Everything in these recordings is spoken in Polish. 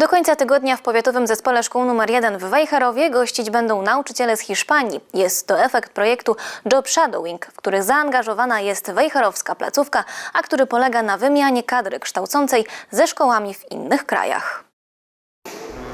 Do końca tygodnia w powiatowym zespole szkół nr 1 w Wejherowie gościć będą nauczyciele z Hiszpanii. Jest to efekt projektu Job Shadowing, w który zaangażowana jest wejherowska placówka, a który polega na wymianie kadry kształcącej ze szkołami w innych krajach.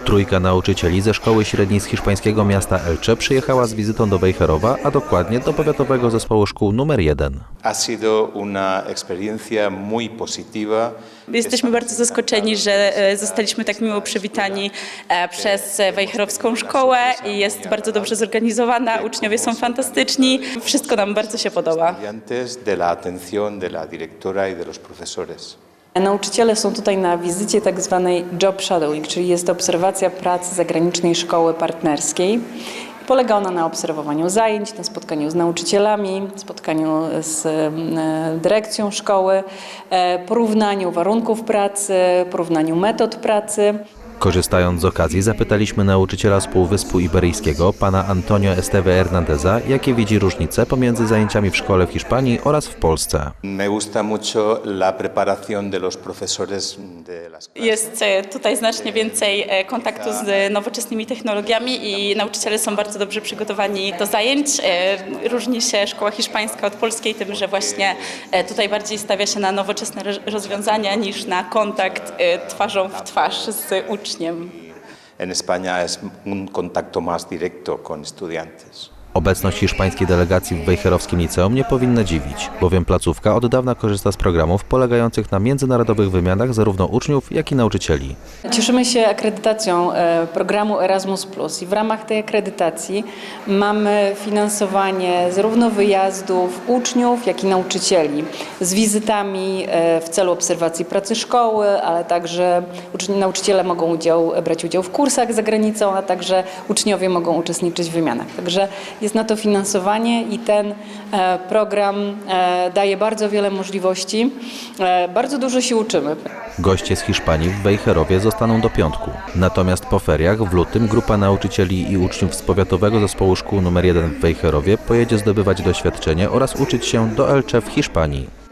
Trójka nauczycieli ze szkoły średniej z hiszpańskiego miasta Elche przyjechała z wizytą do Wejherowa, a dokładnie do powiatowego zespołu szkół numer 1. Ha sido una experiencia muy positiva. Jesteśmy bardzo zaskoczeni, że e, zostaliśmy tak miło przywitani e, przez Wejherowską Szkołę i jest bardzo dobrze zorganizowana. Uczniowie są fantastyczni. Wszystko nam bardzo się podoba. Estudiantes de la atención de la directora y de los profesores. Nauczyciele są tutaj na wizycie tak zwanej job shadowing, czyli jest to obserwacja pracy zagranicznej szkoły partnerskiej. Polega ona na obserwowaniu zajęć, na spotkaniu z nauczycielami, spotkaniu z e, dyrekcją szkoły, e, porównaniu warunków pracy, porównaniu metod pracy. Korzystając z okazji zapytaliśmy nauczyciela z Półwyspu Iberyjskiego, pana Antonio Esteve Hernandeza, jakie widzi różnice pomiędzy zajęciami w szkole w Hiszpanii oraz w Polsce. Jest e, tutaj znacznie więcej e, kontaktu z nowoczesnymi technologiami i nauczyciele są bardzo dobrze przygotowani do zajęć. E, Różni się szkoła hiszpańska od polskiej tym, że właśnie e, tutaj bardziej stawia się na nowoczesne roz- rozwiązania niż na kontakt e, twarzą w twarz z uczniem. En España es un contacto más directo con estudiantes. Obecność hiszpańskiej delegacji w Wejherowskim Liceum nie powinna dziwić, bowiem placówka od dawna korzysta z programów polegających na międzynarodowych wymianach zarówno uczniów, jak i nauczycieli. Cieszymy się akredytacją e, programu Erasmus i w ramach tej akredytacji mamy finansowanie zarówno wyjazdów uczniów, jak i nauczycieli z wizytami e, w celu obserwacji pracy szkoły, ale także nauczyciele mogą udział, brać udział w kursach za granicą, a także uczniowie mogą uczestniczyć w wymianach. Także jest na to finansowanie i ten e, program e, daje bardzo wiele możliwości. E, Bardzo dużo się uczymy. Goście z Hiszpanii w Wejherowie zostaną do piątku. Natomiast po feriach w lutym grupa nauczycieli i uczniów z powiatowego zespołu szkół nr 1 w Wejherowie pojedzie zdobywać doświadczenie oraz uczyć się do Elche w Hiszpanii.